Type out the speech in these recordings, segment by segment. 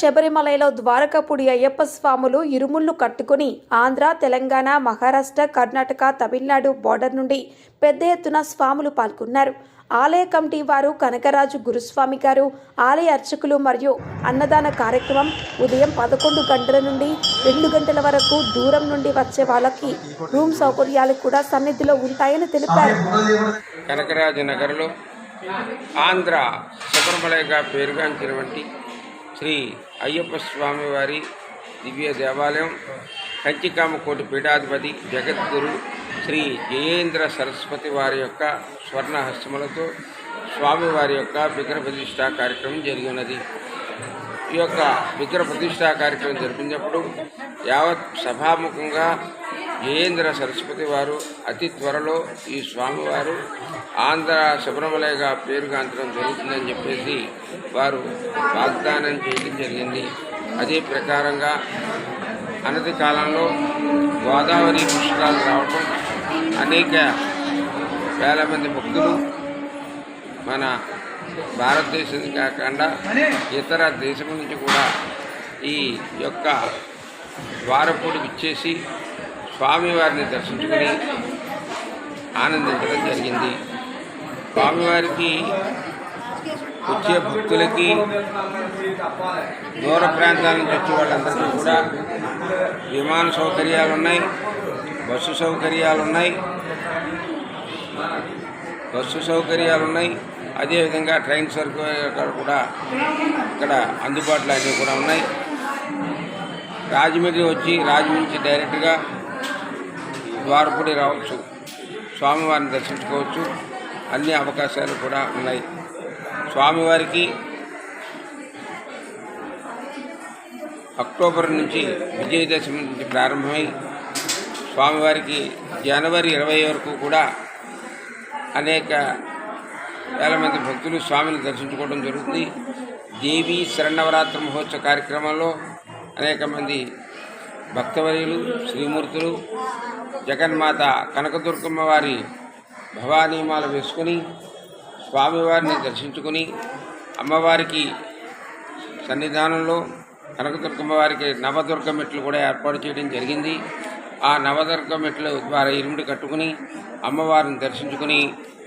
శబరిమలలో ద్వారకపుడి అయ్యప్ప స్వాములు ఇరుముళ్ళు కట్టుకుని ఆంధ్ర తెలంగాణ మహారాష్ట్ర కర్ణాటక తమిళనాడు బోర్డర్ నుండి పెద్ద ఎత్తున స్వాములు పాల్గొన్నారు. ఆలయ కమిటీ వారు కనకరాజు గురుస్వామి గారు ఆలయ అర్చకులు మరియు అన్నదాన కార్యక్రమం ఉదయం పదకొండు గంటల నుండి రెండు గంటల వరకు దూరం నుండి వచ్చే వాళ్ళకి రూమ్ సౌకర్యాలు కూడా సన్నిధిలో ఉంటాయని తెలిపారు. కనకరాజు నగర్లో ఆంధ్ర శబరిమలైగా పేరుగాంచినటువంటి శ్రీ అయ్యప్ప స్వామివారి దివ్య దేవాలయం కంచికామకోటి పీఠాధిపతి జగద్గురు శ్రీ జయేంద్ర సరస్వతి వారి యొక్క స్వర్ణహస్తములతో స్వామివారి యొక్క విగ్రహ ప్రతిష్ఠా కార్యక్రమం జరిగి ఉన్నది. ఈ యొక్క విగ్రహ ప్రతిష్ఠా కార్యక్రమం జరిపినప్పుడు యావత్ సభాముఖంగా జయేంద్ర సరస్వతి వారు అతి త్వరలో ఈ స్వామివారు ఆంధ్ర శబరిమలయగా పేరుగాంచడం జరుగుతుందని చెప్పేసి వారు వాగ్దానం చేయడం జరిగింది. అదే ప్రకారంగా అనతి కాలంలో గోదావరి పుష్కరాలు రావటం అనేక వేల మంది భక్తులు మన భారతదేశం కాకుండా ఇతర దేశం నుంచి కూడా ఈ యొక్క ద్వారపూడి విచ్చేసి స్వామివారిని దర్శించుకుని ఆనందించడం జరిగింది. స్వామివారికి వచ్చే భక్తులకి దూర ప్రాంతాల నుంచి వచ్చే వాళ్ళందరికీ కూడా విమాన సౌకర్యాలు ఉన్నాయి బస్సు సౌకర్యాలు ఉన్నాయి బస్సు సౌకర్యాలు ఉన్నాయి అదేవిధంగా ట్రైన్ సౌకర్యాలు కూడా ఇక్కడ అందుబాటులో అన్నీ కూడా ఉన్నాయి. రాజమండ్రి వచ్చి రాజమండ్రి డైరెక్ట్గా ద్వారపుడి రావచ్చు. స్వామివారిని దర్శించుకోవచ్చు. అన్ని అవకాశాలు కూడా ఉన్నాయి. స్వామివారికి అక్టోబర్ నుంచి విజయదశమి నుంచి ప్రారంభమై స్వామివారికి జనవరి ఇరవై వరకు కూడా అనేక వేల మంది భక్తులు స్వామిని దర్శించుకోవడం జరుగుతుంది. దేవీ శరణవరాత్రి మహోత్సవ కార్యక్రమంలో అనేక మంది భక్తవరియులు శ్రీమూర్తులు జగన్మాత కనకదుర్గమ్మ వారి భవానీమాల వేసుకుని స్వామివారిని దర్శించుకుని అమ్మవారికి సన్నిధానంలో కనకదుర్గమ్మ వారికి నవదుర్గ మెట్లు కూడా ఏర్పాటు చేయడం జరిగింది. ఆ నవదుర్గ మెట్ల ద్వారా ఇరుముడి కట్టుకుని అమ్మవారిని దర్శించుకుని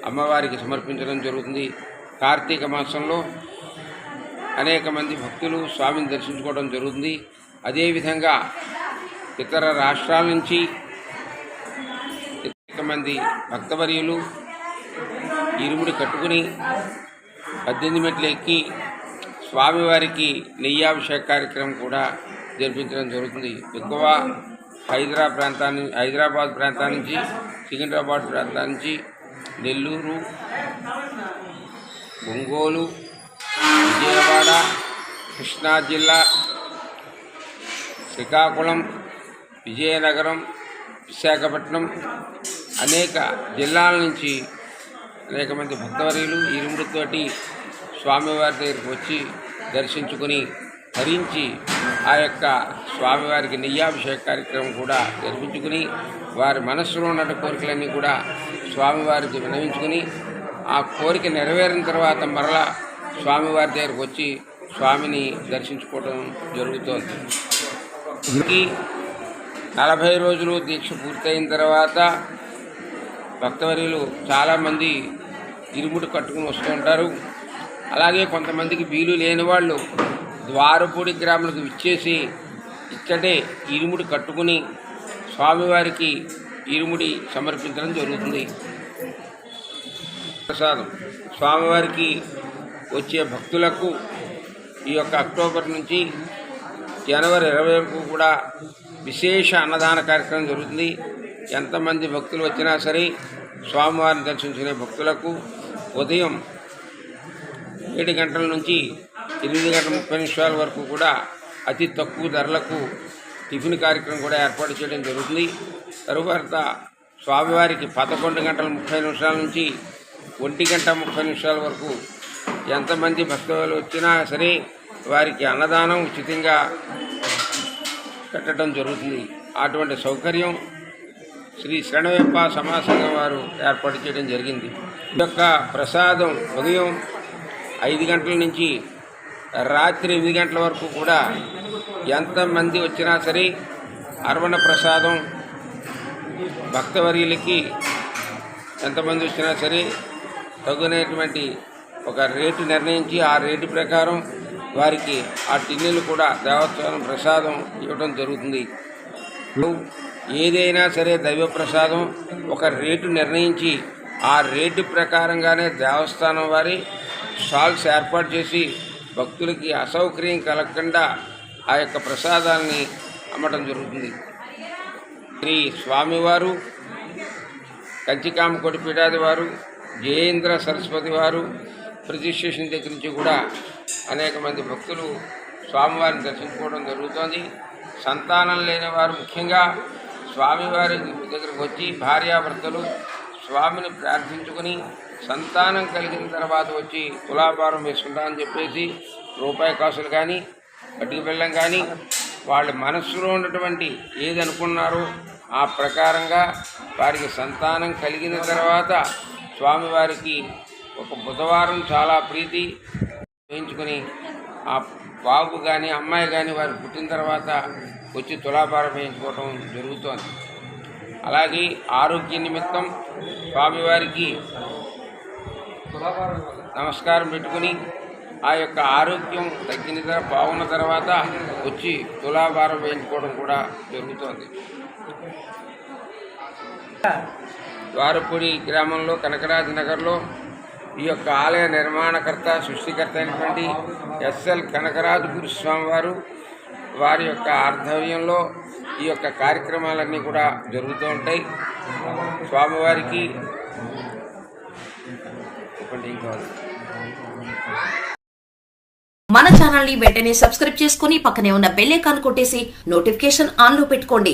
అమ్మవారికి సమర్పించడం జరుగుతుంది. కార్తీక మాసంలో అనేక మంది భక్తులు స్వామిని దర్శించుకోవడం జరుగుతుంది. అదేవిధంగా ఇతర రాష్ట్రాల నుంచి మంది భక్తవర్యులు ఇరుముడి కట్టుకుని పద్దెనిమిది మెట్లు ఎక్కి స్వామివారికి నెయ్యాభిషేక కార్యక్రమం కూడా జరిపించడం జరుగుతుంది. ఎక్కువ హైదరాబాద్ ప్రాంతాన్ని హైదరాబాద్ ప్రాంతం నుంచి సికింద్రాబాద్ ప్రాంతం నుంచి నెల్లూరు ఒంగోలు విజయవాడ కృష్ణా జిల్లా శ్రీకాకుళం విజయనగరం విశాఖపట్నం అనేక జిల్లాల నుంచి అనేక మంది భక్తవర్యులు ఇరుముడితోటి స్వామివారి దగ్గరికి వచ్చి దర్శించుకుని ధరించి ఆ యొక్క స్వామివారికి నెయ్యాభిషేక కార్యక్రమం కూడా జరిపించుకుని వారి మనస్సులో ఉన్న కోరికలన్నీ కూడా స్వామివారికి వినవించుకుని ఆ కోరిక నెరవేరిన తర్వాత మరలా స్వామివారి దగ్గరికి వచ్చి స్వామిని దర్శించుకోవడం జరుగుతోంది. నలభై రోజులు దీక్ష పూర్తయిన తర్వాత భక్తవర్యులు చాలామంది ఇరుముడు కట్టుకుని వస్తూ ఉంటారు. అలాగే కొంతమందికి వీలు లేని వాళ్ళు ద్వారపూడి గ్రాములకు విచ్చేసి ఇక్కడే ఇరుముడి కట్టుకుని స్వామివారికి ఇరుముడి సమర్పించడం జరుగుతుంది. ప్రసాదం. స్వామివారికి వచ్చే భక్తులకు ఈ యొక్క అక్టోబర్ నుంచి జనవరి ఇరవై వరకు కూడా విశేష అన్నదాన కార్యక్రమం జరుగుతుంది. ఎంతమంది భక్తులు వచ్చినా సరే స్వామివారిని దర్శించుకునే భక్తులకు ఉదయం ఏడు గంటల నుంచి ఎనిమిది గంటల ముప్పై నిమిషాల వరకు కూడా అతి తక్కువ ధరలకు టిఫిన్ కార్యక్రమం కూడా ఏర్పాటు చేయడం జరుగుతుంది. తరువాత స్వామివారికి పదకొండు గంటల ముప్పై నిమిషాల నుంచి ఒంటి గంట ముప్పై నిమిషాల వరకు ఎంతమంది భక్తులు వచ్చినా సరే వారికి అన్నదానం ఉచితంగా పెట్టడం జరుగుతుంది. అటువంటి సౌకర్యం శ్రీ శరణవెప్ప సమాసంగం వారు ఏర్పాటు చేయడం జరిగింది. ఈ యొక్క ప్రసాదం ఉదయం ఐదు గంటల నుంచి రాత్రి ఎనిమిది గంటల వరకు కూడా ఎంతమంది వచ్చినా సరే అర్వణ ప్రసాదం భక్తవర్యులకి ఎంతమంది వచ్చినా సరే తగునటువంటి ఒక రేటు నిర్ణయించి ఆ రేటు ప్రకారం వారికి ఆ టిన్నెలు కూడా దేవస్థానం ప్రసాదం ఇవ్వడం జరుగుతుంది. ఏదైనా సరే దైవ ప్రసాదం ఒక రేటు నిర్ణయించి ఆ రేటు ప్రకారంగానే దేవస్థానం వారి స్టాల్స్ ఏర్పాటు చేసి భక్తులకి అసౌకర్యం కలగకుండా ఆ యొక్క ప్రసాదాన్ని అమ్మటం జరుగుతుంది. శ్రీ స్వామివారు కంచికామకోటి పీఠాది వారు జయేంద్ర సరస్వతి వారు రిజిస్ట్రేషన్ దగ్గర నుంచి కూడా అనేక మంది భక్తులు స్వామివారిని దర్శించుకోవడం జరుగుతోంది. సంతానం లేని వారు ముఖ్యంగా స్వామివారి దగ్గరకు వచ్చి భార్యాభర్తలు స్వామిని ప్రార్థించుకొని సంతానం కలిగిన తర్వాత వచ్చి తులాభారం వేసుకుంటామని చెప్పేసి రూపాయి కాసులు కానీ పట్టిక బెల్లం కానీ వాళ్ళ మనస్సులో ఉన్నటువంటి ఏదనుకున్నారో ఆ ప్రకారంగా వారికి సంతానం కలిగిన తర్వాత స్వామివారికి ఒక బుధవారం చాలా ప్రీతి వేయించుకొని ఆ బాబు కానీ అమ్మాయి కానీ వారు పుట్టిన తర్వాత వచ్చి తులాభారం వేయించుకోవటం జరుగుతోంది. అలాగే ఆరోగ్య నిమిత్తం స్వామివారికి నమస్కారం పెట్టుకుని ఆ యొక్క ఆరోగ్యం తగ్గిన తర్వాత బాగున్న తర్వాత వచ్చి తులాభారం వేయించుకోవడం కూడా జరుగుతోంది. ద్వారపూడి గ్రామంలో కనకరాజు నగర్లో ఈ యొక్క ఆలయ నిర్మాణకర్త సృష్టికర్త అయినటువంటి ఎస్ఎల్ కనకరాజు గురుస్వామి వారు వారి యొక్క ఆర్ధవ్యంలో ఈ యొక్క కార్యక్రమాలన్నీ కూడా జరుగుతూ ఉంటాయి. స్వామివారికి మన ఛానల్ని వెంటనే సబ్స్క్రైబ్ చేసుకుని పక్కనే ఉన్న బెల్ ఐకాన్ కొట్టేసి నోటిఫికేషన్ ఆన్లో పెట్టుకోండి.